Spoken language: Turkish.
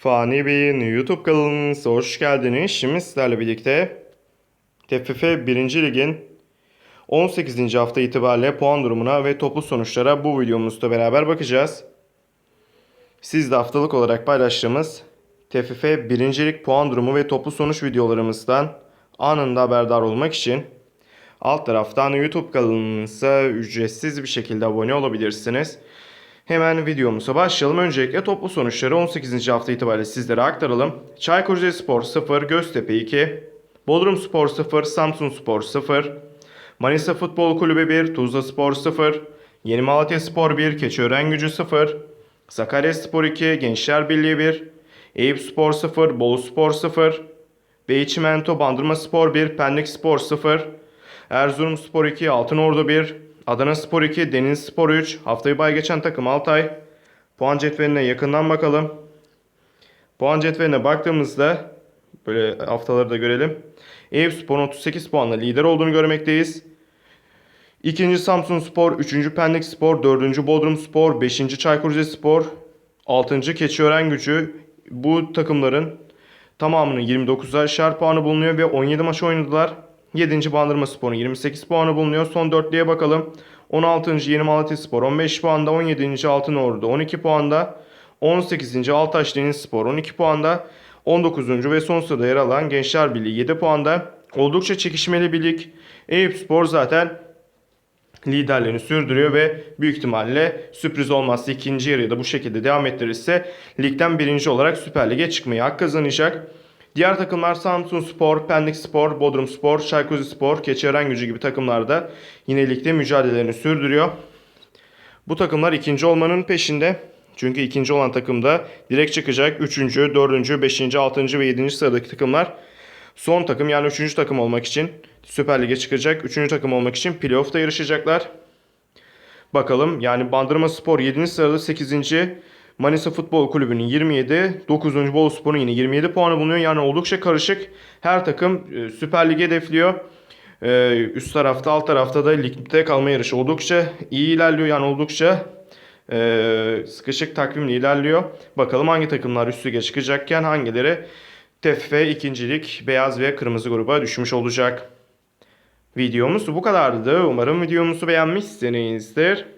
Fani Bey'in YouTube kanalınıza hoş geldiniz. Şimdi sizlerle birlikte TFF 1. Lig'in 18. hafta itibariyle puan durumuna ve toplu sonuçlara bu videomuzda beraber bakacağız. Siz de haftalık olarak paylaştığımız TFF 1. Lig puan durumu ve toplu sonuç videolarımızdan anında haberdar olmak için alt taraftan YouTube kanalımıza ücretsiz bir şekilde abone olabilirsiniz. Hemen videomuza başlayalım. Öncelikle toplu sonuçları 18. hafta itibariyle sizlere aktaralım. Çaykur Rizespor 0, Göztepe 2, Bodrum Spor 0, Samsun Spor 0, Manisa Futbol Kulübü 1, Tuzla Spor 0, Yeni Malatya Spor 1, Keçiören Gücü 0, Sakarya Spor 2, Gençler Birliği 1, Eyüp Spor 0, Bolu Spor 0, Beyçimento Bandırma Spor 1, Pendik Spor 0, Erzurum Spor 2, Altınordu 1, Adana Spor 2, Deniz Spor 3, haftayı bay geçen takım Altay. Puan cetveline yakından bakalım. Puan cetveline baktığımızda böyle haftaları da görelim. Eyüp Spor'un 38 puanla lider olduğunu görmekteyiz. İkinci Samsun Spor, üçüncü Pendik Spor, dördüncü Bodrum Spor, beşinci Çaykur Rizespor, altıncı Keçiören Gücü. Bu takımların tamamının 29'ar puanı bulunuyor ve 17 maç oynadılar. 7. Bandırma Spor'un 28 puanı bulunuyor. Son dörtlüye bakalım. 16. Yeni Malatya Spor 15 puanda, 17. Altınordu 12 puanda, 18. Altaş Deniz Spor 12 puanda, 19. ve son sırada yer alan Gençler Birliği 7 puanda. Oldukça çekişmeli bir lig. Eyüp Spor zaten liderliğini sürdürüyor ve büyük ihtimalle sürpriz olmazsa ikinci yarıya da bu şekilde devam ettirirse ligden birinci olarak Süper Lig'e çıkmayı hak kazanacak. Diğer takımlar Samsun Spor, Pendik Spor, Bodrum Spor, Çaykur Spor, Keçiören Gücü gibi takımlar da yine ligde mücadelelerini sürdürüyor. Bu takımlar ikinci olmanın peşinde. Çünkü ikinci olan takımda direkt çıkacak. Üçüncü, dördüncü, beşinci, altıncı ve yedinci sıradaki takımlar son takım yani üçüncü takım olmak için Süper Lig'e çıkacak. Üçüncü takım olmak için playoff'ta yarışacaklar. Bakalım yani Bandırma Spor 7. sırada 8. Manisa Futbol Kulübü'nün 27, 9. Bolu Spor'un yine 27 puanı bulunuyor. Yani oldukça karışık. Her takım e, Süper Lig'e hedefliyor. E, üst tarafta alt tarafta da ligde kalma yarışı oldukça iyi ilerliyor. Yani oldukça e, sıkışık takvimle ilerliyor. Bakalım hangi takımlar üst lige çıkacakken hangileri TFF ikincilik beyaz ve kırmızı gruba düşmüş olacak. Videomuz bu kadardı. Umarım videomuzu beğenmişsinizdir.